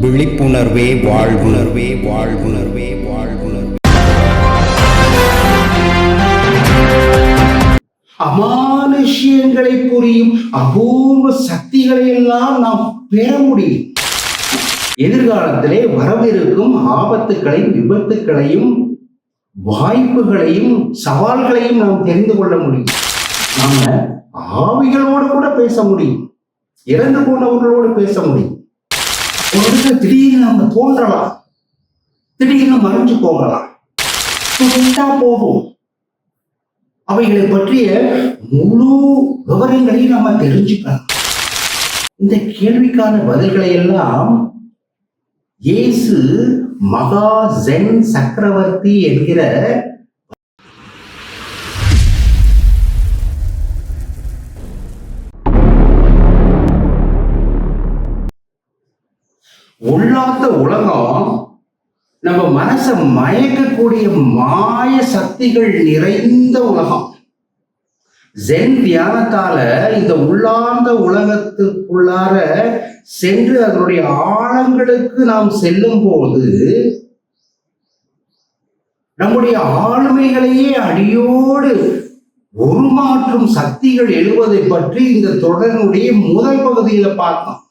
விழிப்புணர்வே வாழ்வுணர்வே வாழ்வுணர்வே வாழ்வுணர்வே. அமானுஷ்யங்களை புரியும் அபூர்வ சக்திகளை எல்லாம் நாம் பெற முடியும். எதிர்காலத்திலே வரவிருக்கும் ஆபத்துக்களையும் விபத்துக்களையும் வாய்ப்புகளையும் சவால்களையும் நாம் தெரிந்து கொள்ள முடியும். நாம ஆவிகளோடு கூட பேச முடியும். இறந்து போனவர்களோடு பேச முடியும். ஒரு இடத்துல திடீர்னு நம்ம தோன்றலாம்? திடீர்னு மறைஞ்சு போகலாம். சுட்டா போகும். அவைகளை பற்றிய முழு விவரங்களையும் நம்ம தெரிஞ்சுக்கலாம் இந்த கேள்விக்கான பதில்களை எல்லாம் இயேசு மகா ஜென் சக்கரவர்த்தி என்கிற உள்ளாத்த உலகம் நம்ம மனசை மயக்கக்கூடிய மாய சக்திகள் நிறைந்த உலகம். ஜென் தியானத்தால இந்த உள்ளார்ந்த உலகத்துக்குள்ளார சென்று அதனுடைய ஆழங்களுக்கு நாம் செல்லும் போது நம்முடைய ஆளுமைகளையே அடியோடு உருமாற்றும் சக்திகள் எழுவதை பற்றி இந்த தொடரினுடைய முதல் பகுதியில பார்த்தோம்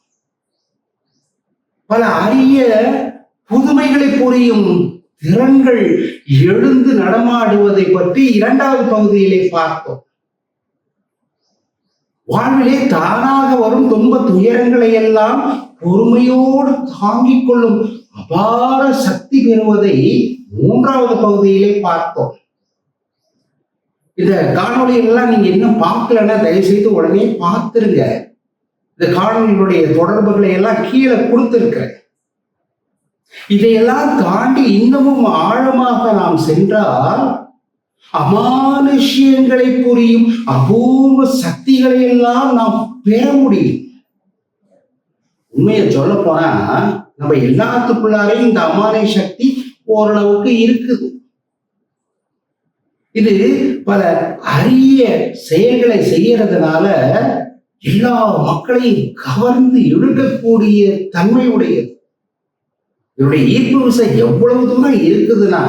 பல அரிய புதுமைகளை புரியும் திறன்கள் எழுந்து நடமாடுவதை பற்றி இரண்டாவது பகுதியிலே பார்த்தோம் வாழ்விலே தானாக வரும் துன்ப துயரங்களை எல்லாம் பொறுமையோடு தாங்கிக் கொள்ளும் அபார சக்தி பெறுவதை மூன்றாவது பகுதியிலே பார்த்தோம் இந்த காணொலி எல்லாம் நீங்க இன்னும் பார்க்கலன்னா தயவு செய்து உடனே பார்த்துருங்க. இந்த காணொலிகளுடைய தொடர்புகளை எல்லாம் கீழே கொடுத்திருக்கிறேன் இதையெல்லாம் தாண்டி இன்னமும் ஆழமாக நாம் சென்றால் அமானுஷ்யங்களை புரியும் அபூர்வ சக்திகளை எல்லாம் நாம் பெற முடியும். உண்மையை சொல்ல போனா நம்ம எல்லாத்துக்குள்ளாரையும் இந்த அமானுஷ சக்தி ஓரளவுக்கு இருக்குது. இது பல அரிய செயல்களை செய்யறதுனால எல்லா மக்களையும் கவர்ந்து இழுக்கக்கூடிய தன்மை உடையது இதனுடைய ஈர்ப்பு விசை எவ்வளவு தூரம் இருக்குதுன்னா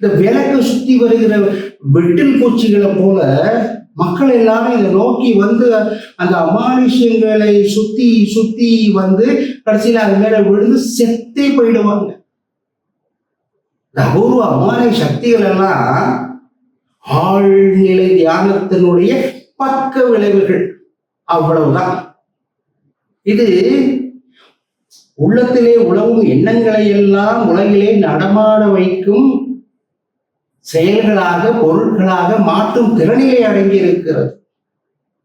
இந்த விளக்கு சுத்தி வருகிற வெட்டில் பூச்சிகளை போல மக்கள் எல்லாரும் இதை நோக்கி வந்து அந்த அமானுஷங்களை சுத்தி சுத்தி வந்து கடைசியில அது மேல விழுந்து செத்தே போயிடுவாங்க. இந்த அபூர்வ அமானுஷ சக்திகள் எல்லாம் ஆழ்நிலை தியானத்தினுடைய பக்க விளைவுகள். அவ்வளவுதான். இது உள்ளத்திலே உழவும் எண்ணங்களை எல்லாம் உலகிலே நடமாட வைக்கும் செயல்களாக பொருட்களாக மாற்றும் திறனிலே அடங்கி இருக்கிறது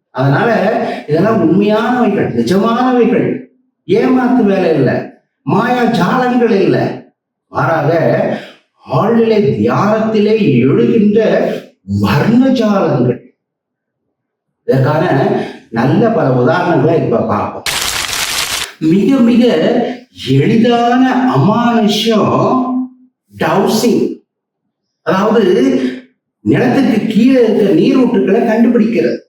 அதனால இதெல்லாம் உண்மையானவைகள் நிஜமானவைகள். ஏமாத்து வேலை இல்லை மாயா ஜாலங்கள் இல்லை. மாறாக ஆழ்நிலை தியானத்திலே எழுகின்ற வர்ண ஜாலங்கள். இதற்கான நல்ல பல உதாரணங்களை இப்ப பார்ப்போம். மிக மிக எளிதான அமானுஷம் டவுசிங் அதாவது நிலத்துக்கு கீழே இருக்கிற நீரூற்றுக்களை கண்டுபிடிக்கிறது.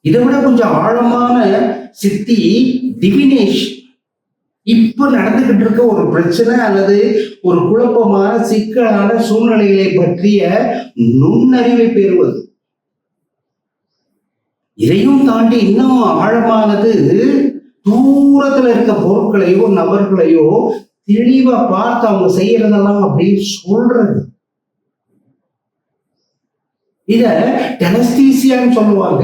இதை விட கொஞ்சம் ஆழமான சித்தி டிவினேஷ் இப்ப நடந்துகிட்டு இருக்க ஒரு பிரச்சனை அல்லது ஒரு குழப்பமான சிக்கலான சூழ்நிலைகளை பற்றிய நுண்ணறிவை பெறுவது. இதையும் தாண்டி இன்னும் ஆழமானது தூரத்துல இருக்க பொருட்களையோ நபர்களையோ தெளிவா பார்த்து அவங்க செய்யறதெல்லாம் அப்படின்னு சொல்றது. இத டெனஸ்தீசியான்னு சொல்லுவாங்க.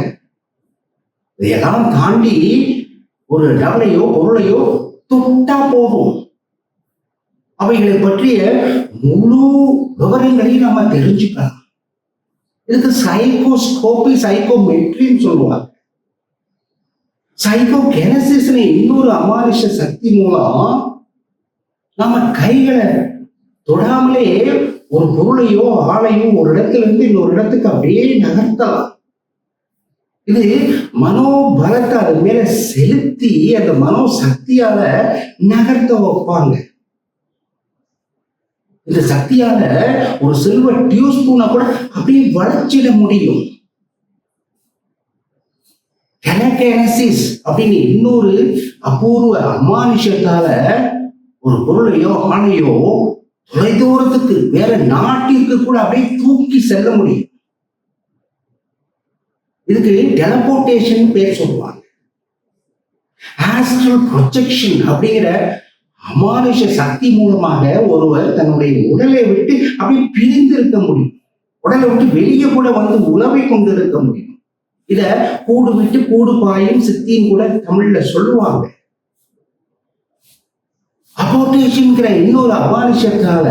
இதையெல்லாம் தாண்டி ஒரு நபரையோ பொருளையோ தொட்டா போகும் அவைகளை பற்றிய முழு விவரங்களையும் நம்ம தெரிஞ்சுக்கலாம். இதுக்கு சைக்கோஸ்கோபி சைக்கோமெட்ரின்னு சொல்லுவாங்க. சைக்கோ கெனசிஸ்னு இன்னொரு அமானுஷ சக்தி மூலம் நம்ம கைகளை தொடாமலே ஒரு பொருளையோ ஆளையோ ஒரு இடத்துல இருந்து இன்னொரு இடத்துக்கு அப்படியே நகர்த்தலாம். இது மனோபலத்தை அது மேல செலுத்தி அந்த மனோ சக்தியால நகர்த்த வைப்பாங்க. இந்த சக்தியால ஒரு சில்வர் டியூ ஸ்பூனை கூட அப்படியே வளர்ச்சிட முடியும். டெலகேனசிஸ் அப்படின்னு இன்னொரு அபூர்வ அமானுஷத்தால ஒரு பொருளையோ ஆணையோ தொலைதூரத்துக்கு வேற நாட்டிற்கு கூட அப்படியே தூக்கி செல்ல முடியும். இதுக்கு டெலபோர்டேஷன் பேர் சொல்லுவாங்க. ஆஸ்ட்ரல் ப்ரொஜெக்ஷன் அப்படிங்கிற அமானுஷ சக்தி மூலமாக ஒருவர் தன்னுடைய உடலை விட்டு அப்படி பிரிந்து இருக்க முடியும். உடலை விட்டு வெளியே கூட வந்து உழவை கொண்டு இருக்க முடியும். இத கூடு விட்டு கூடு பாயும் சித்தியும் கூட தமிழ்ல சொல்லுவாங்க. அப்போட்டேஷன்கிற இன்னொரு அமானுஷத்தால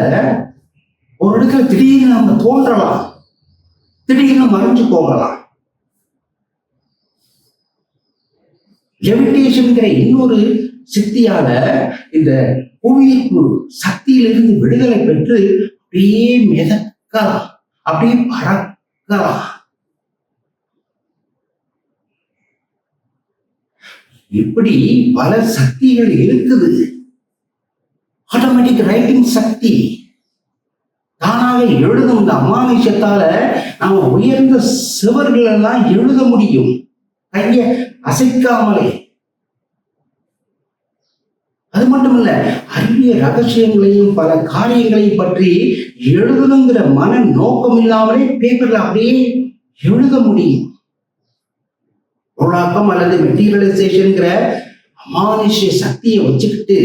ஒரு இடத்துல திடீர்னு நம்ம தோன்றலாம். திடீர்னு மறைஞ்சு போகலாம். லெவிட்டேஷன்ங்கிற இன்னொரு சித்தியால இந்த புவியீர்ப்பு சக்தியிலிருந்து விடுதலை பெற்று அப்படியே மிதக்கலாம் அப்படியே பறக்கலாம் இப்படி பல சக்திகள் இருக்குது ஆட்டோமேட்டிக் ரைட்டிங் சக்தி. தானாக எழுதும் இந்த அமானுஷத்தால நாம உயர்ந்த சுவர்கள் எல்லாம் எழுத முடியும். கைய அசைக்காமலே. அது மட்டும் அரிய ரகசியங்களையும் பல காரியங்களையும் பற்றி எழுதணுங்கிற மன நோக்கம் இல்லாமலே பேப்பர்ல அப்படியே எழுத முடியும். பொருளாக்கம் அல்லது மெட்டீரியலைசேஷன்ங்கிற அமானுஷ்ய சக்தியை வச்சுக்கிட்டு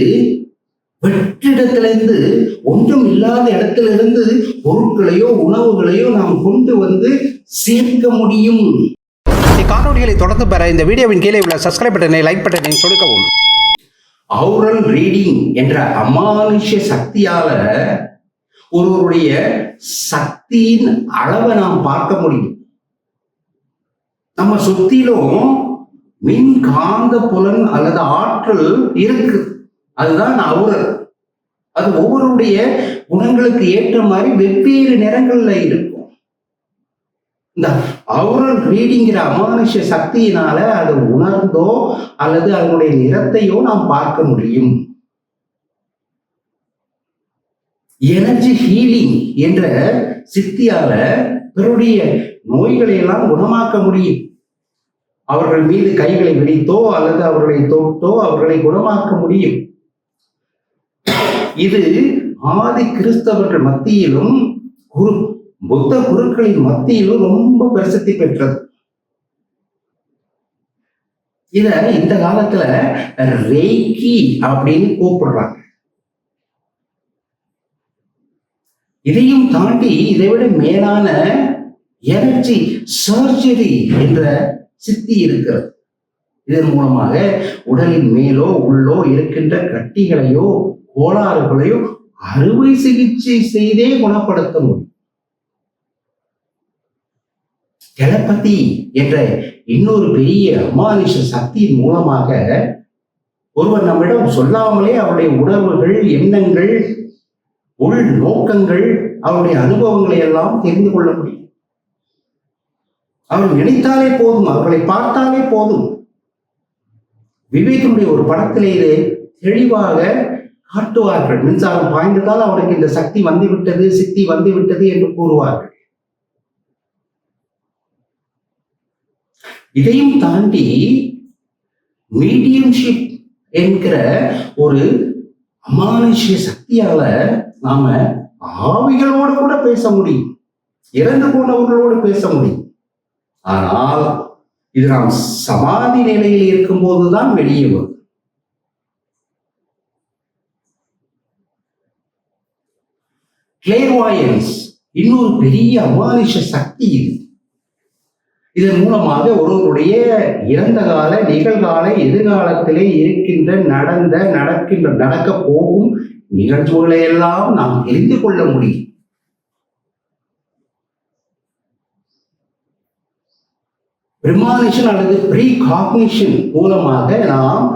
வெற்றிடத்துல இருந்து ஒன்றும் இல்லாத இடத்துல இருந்து பொருட்களையோ உணவுகளையோ நாம் கொண்டு வந்து சேர்க்க முடியும். காணொலிகளை தொடர்ந்து பெற இந்த வீடியோவின் கீழே உள்ள சப்ஸ்கிரைப் பட்டனை லைக் பட்டனை சொடுக்கவும். அவுரல் ரீடிங் என்ற அமானுஷ்ய சக்தியால ஒருவருடைய சக்தியின் அளவை நாம் பார்க்க முடியும். நம்ம சுத்திலும் மின் காந்த புலன் அல்லது ஆற்றல் இருக்கு. அதுதான் அவுரல். அது ஒவ்வொருடைய குணங்களுக்கு ஏற்ற மாதிரி வெவ்வேறு நிறங்கள்ல இருக்கு. இந்த அவுரல் ரீடிங்கிற அமானுஷ சக்தியினால அதை உணர்ந்தோ அல்லது அதனுடைய நிறத்தையோ நாம் பார்க்க முடியும். எனர்ஜி ஹீலிங் என்ற சித்தியால பிறருடைய நோய்களை எல்லாம் குணமாக்க முடியும். அவர்கள் மீது கைகளை வெடித்தோ அல்லது அவர்களை தொட்டோ அவர்களை குணமாக்க முடியும். இது ஆதி கிறிஸ்தவர்கள் மத்தியிலும் குரு புத்த குருக்களின் மத்தியிலும் ரொம்ப பிரசித்தி பெற்றது. இத இந்த காலத்துல ரெய்கி அப்படின்னு கூப்பிடுறாங்க. இதையும் தாண்டி இதை விட மேலான எனர்ஜி சர்ஜரி என்ற சித்தி இருக்கிறது. இதன் மூலமாக உடலின் மேலோ உள்ளோ இருக்கின்ற கட்டிகளையோ கோளாறுகளையோ அறுவை சிகிச்சை செய்தே குணப்படுத்த முடியும். டெலபதி என்ற இன்னொரு பெரிய அமானுஷ சக்தியின் மூலமாக ஒருவர் நம்மிடம் சொல்லாமலே அவருடைய உணர்வுகள் எண்ணங்கள் உள் நோக்கங்கள் அவருடைய அனுபவங்களை எல்லாம் தெரிந்து கொள்ள முடியும். அவர் நினைத்தாலே போதும் அவர்களை பார்த்தாலே போதும். விவேகனுடைய ஒரு படத்திலே தெளிவாக காட்டுவார்கள். மின்சாரம் பாய்ந்ததால் அவருக்கு இந்த சக்தி வந்து விட்டது சித்தி வந்து விட்டது என்று கூறுவார்கள். இதையும் தாண்டி மீடியம்ஷிப் என்கிற ஒரு அமானுஷ்ய சக்தியால நாம ஆவிகளோடு கூட பேச முடியும். இறந்து போனவர்களோடு பேச முடியும். ஆனால் இது நாம் சமாதி நிலையில் இருக்கும்போதுதான் வெளியே வரும். கிளேர்வாயன்ஸ் இன்னொரு பெரிய அமானுஷ சக்தி இது. இதன் மூலமாக ஒருவருடைய இறந்த கால நிகழ்கால எதிர்காலத்திலே இருக்கின்ற நடந்த நடக்கின்ற நடக்க போகும் நிகழ்ச்சிகளை எல்லாம் நாம் தெரிந்து கொள்ள முடியும். பிரிமானிஷன் அல்லது ப்ரீ காக்னிஷன் மூலமாக நாம்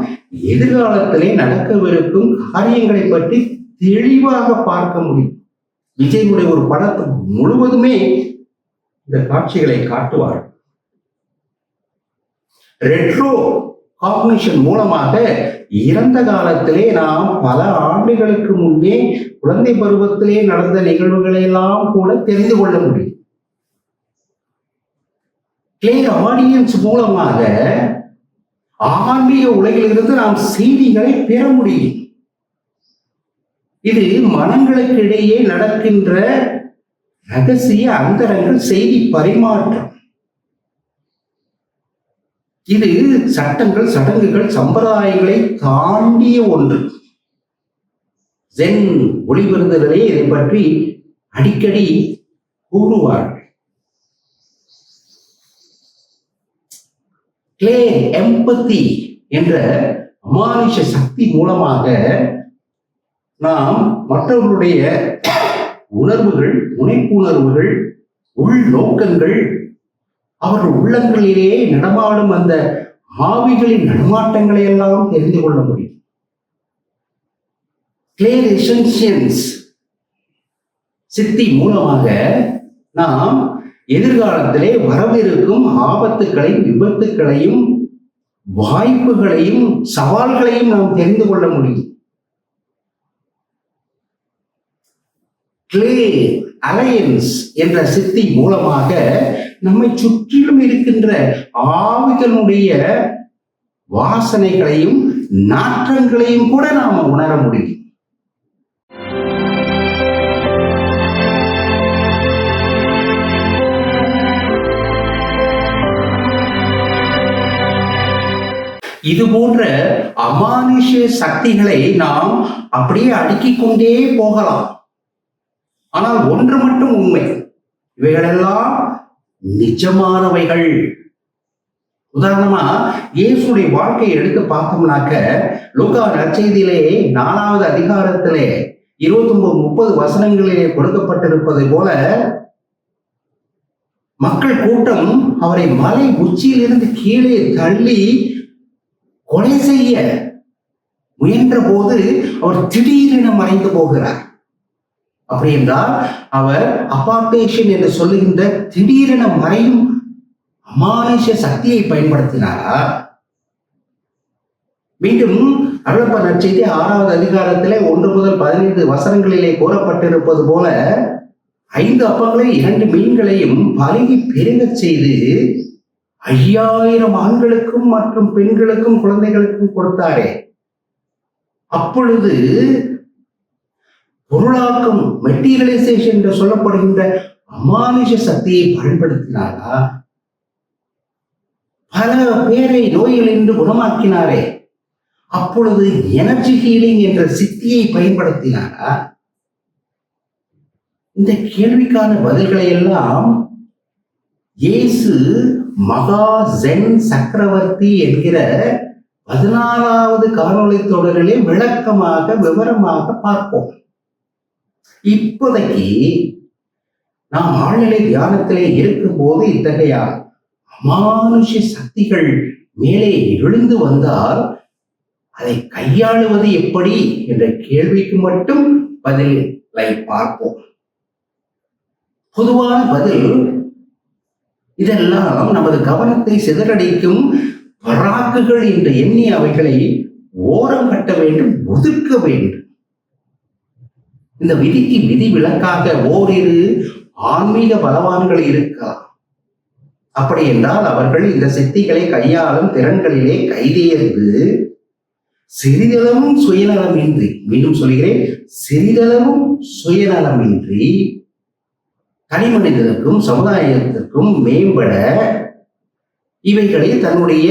எதிர்காலத்திலே நடக்கவிருக்கும் காரியங்களை பற்றி தெளிவாக பார்க்க முடியும். விஜயனுடைய ஒரு படத்தை முழுவதுமே இந்த காட்சிகளை காட்டுவார்கள். ரெட்ரோ காக்னிஷன் மூலமாக இறந்த காலத்திலே நாம் பல ஆண்டுகளுக்கு முன்பே குழந்தை பருவத்திலே நடந்த நிகழ்வுகளை எல்லாம் கூட தெரிந்து கொள்ள முடியும். கிளியர் ஆடியன்ஸ் மூலமாக ஆன்மீக உலகிலிருந்து நாம் செய்திகளை பெற முடியும். இது மனங்களுக்கு இடையே நடக்கின்ற ரகசிய அந்தரங்கள் செய்தி பரிமாற்றம். இது சட்டங்கள் சடங்குகள் சம்பிரதாயங்களை தாண்டிய ஒன்று. ஜென் ஒளிவிருந்தலே இதை பற்றி அடிக்கடி கூறுவார்கள் கிளே எம்பத்தி என்ற அமானுஷ சக்தி மூலமாக நாம் மற்றவர்களுடைய உணர்வுகள் முனைப்புணர்வுகள் உள் நோக்கங்கள் அவர்கள் உள்ளங்களிலே நடமாடும் அந்த ஆவிகளின் நடமாட்டங்களை எல்லாம் தெரிந்து கொள்ள முடியும். கிளியர் எசன்சியன்ஸ் சித்தி மூலமாக நாம் எதிர்காலத்திலே வரவிருக்கும் ஆபத்துக்களையும் விபத்துக்களையும் வாய்ப்புகளையும் சவால்களையும் நாம் தெரிந்து கொள்ள முடியும். கிளே அலையன்ஸ் என்ற சித்தி மூலமாக நம்மை சுற்றிலும் இருக்கின்ற ஆவிகளுடைய வாசனைகளையும் நாற்றங்களையும் கூட நாம உணர முடியும். இது போன்ற அமானுஷ சக்திகளை நாம் அப்படியே அடுக்கிக் கொண்டே போகலாம். ஆனால் ஒன்று மட்டும் உண்மை. இவைகளெல்லாம் நிஜமானவைகள். உதாரணமா இயேசுடைய வாழ்க்கையை எடுத்து பார்த்தோம்னாக்க லூக்கா நற்செய்தியிலே நாலாவது அதிகாரத்திலே இருபத்தி ஒன்பது முப்பது வசனங்களிலே கொடுக்கப்பட்டிருப்பது போல மக்கள் கூட்டம் அவரை மலை உச்சியிலிருந்து கீழே தள்ளி கொலை செய்ய முயன்ற போது அவர் திடீரென மறைந்து போகிறார். அப்படி என்றால் அவர் அபார்டேஷன் என்று சொல்லுகின்ற திடீரென மறையும் அமானுஷ சக்தியை பயன்படுத்தினாரா? மீண்டும் அருளப்ப நற்செய்தி ஆறாவது அதிகாரத்திலே ஒன்று முதல் பதினைந்து வசனங்களிலே கூறப்பட்டிருப்பது போல ஐந்து அப்பங்களை இரண்டு மீன்களையும் பழகி பெருகச் செய்து ஐயாயிரம் ஆண்களுக்கும் மற்றும் பெண்களுக்கும் குழந்தைகளுக்கும் கொடுத்தாரே. அப்பொழுது பொருளாக்கம் மெட்டீரியலைசேஷன் என்று சொல்லப்படுகின்ற அமானுஷ சக்தியை பயன்படுத்தினாரா பல பேரை நோய்கள் என்று குணமாக்கினாரே. அப்பொழுது எனர்ஜி ஹீலிங் என்ற சித்தியை பயன்படுத்தினாரா? இந்த கேள்விக்கான பதில்களை எல்லாம் இயேசு மகா ஜென் சக்கரவர்த்தி என்கிற பதினாறாவது காணொளி தொடரிலே விளக்கமாக விவரமாக பார்ப்போம். இப்போதைக்கு நாம் ஆழ்நிலை தியானத்திலே இருக்கும்போது இத்தகைய அமானுஷ சக்திகள் மேலே எழுந்து வந்தால் அதை கையாளுவது எப்படி என்ற கேள்விக்கு மட்டும் பதிலை பார்ப்போம். பொதுவான பதில் இதெல்லாம் நமது கவனத்தை சிதறடிக்கும் பராக்குகள் என்று எண்ணி அவைகளை ஓரம் கட்ட வேண்டும் ஒதுக்க வேண்டும். இந்த விதிக்கு விதி விலக்காக ஓரிரு ஆன்மீக பலவான்கள் இருக்கலாம் அப்படி என்றால் அவர்கள் இந்த சித்திகளை கையாளும் திறன்களிலே கைதேர்ந்து சிறிதளவும் சுயநலமின்றி மீண்டும் சொல்கிறேன் சிறிதளவும் சுயநலமின்றி தனி மனிதனுக்கும் சமுதாயத்திற்கும் மேம்பட இவைகளை தன்னுடைய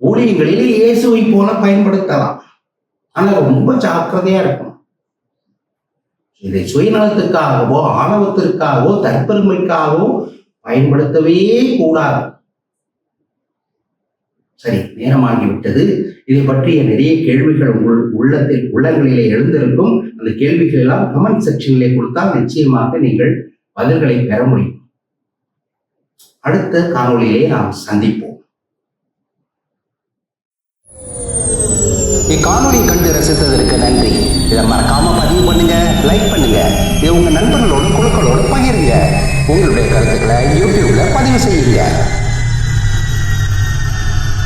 ஊழியங்களிலே இயேசுவை போல பயன்படுத்தலாம். ஆனால் ரொம்ப ஜாக்கிரதையா இருக்கும். இதை சுயநலத்துக்காகவோ ஆணவத்திற்காகவோ தற்பெருமைக்காகவோ பயன்படுத்தவே கூடாது. சரி நேரமாகிவிட்டது. இதை பற்றிய நிறைய கேள்விகள் உங்கள் உள்ளத்தில் உள்ளங்களிலே எழுந்திருக்கும். அந்த கேள்விகள் எல்லாம் கமெண்ட் செக்ஷனிலே கொடுத்தால் நிச்சயமாக நீங்கள் பதில்களை பெற முடியும். அடுத்த காணொலியிலே நாம் சந்திப்போம். இக்காணொலியை கண்டு ரசித்ததற்கு நன்றி. இதை மறக்காம பதிவு பண்ணுங்க லைக் பண்ணுங்க. இது உங்க நண்பர்களோட குழுக்களோட பகிருங்க. உங்களுடைய கருத்துக்களை யூடியூப்ல பதிவு செய்யுங்க.